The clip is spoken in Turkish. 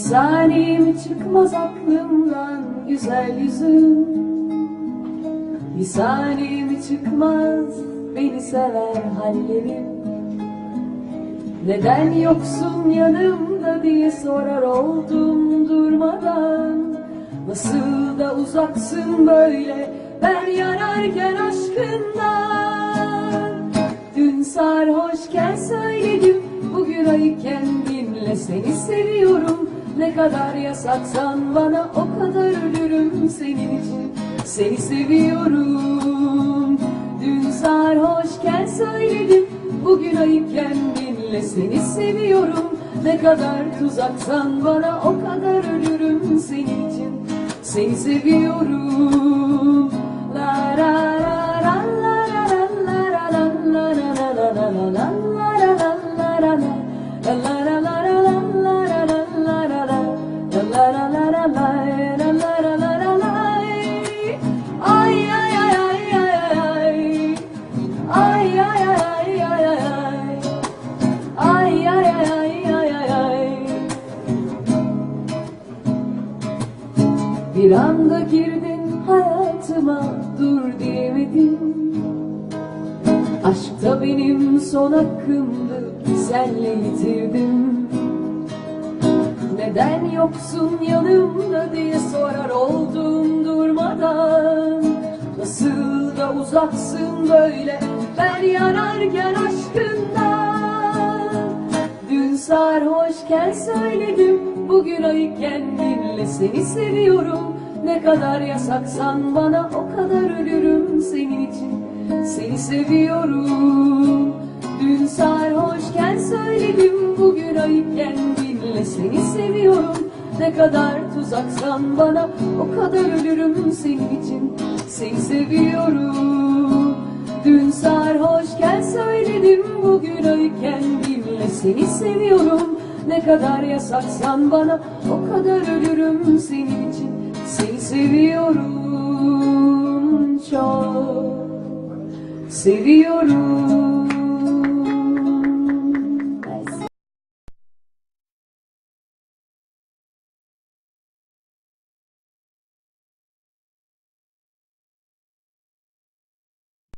Mi çıkmaz aklımdan güzel yüzün Bir mi çıkmaz beni sever hallerim. Neden yoksun yanımda diye sorar oldum durmadan. Nasıl da uzaksın böyle ben yanarken aşkından. Dün sarhoşken söyledim bugün ayıkken dinle. Seni seviyorum Ne kadar yasaksan bana o kadar ölürüm senin için. Seni seviyorum. Dün sarhoşken söyledim bugün ayıkken dinle seni seviyorum. Ne kadar tuzaksan bana o kadar ölürüm senin için. Seni seviyorum Bir anda girdin hayatıma dur diyemedim. Aşkta benim son hakkımdı senle yitirdim. Neden yoksun yanımda diye sorar oldum durmadan. Nasıl da uzaksın böyle ben yanarken sarhoşken söyledim. Bugün ayıkken dinle seni seviyorum. Ne kadar yasaksan bana o kadar ölürüm senin için. Seni seviyorum. Dün sarhoşken söyledim. Bugün ayıkken dinle seni seviyorum. Ne kadar tuzaksan bana o kadar ölürüm senin için. Seni seviyorum. Dün sarhoşken söyledim. Bugün ayıkken seni seviyorum. Ne kadar yasaksan bana o kadar ölürüm senin için. Seni seviyorum çok. Seviyorum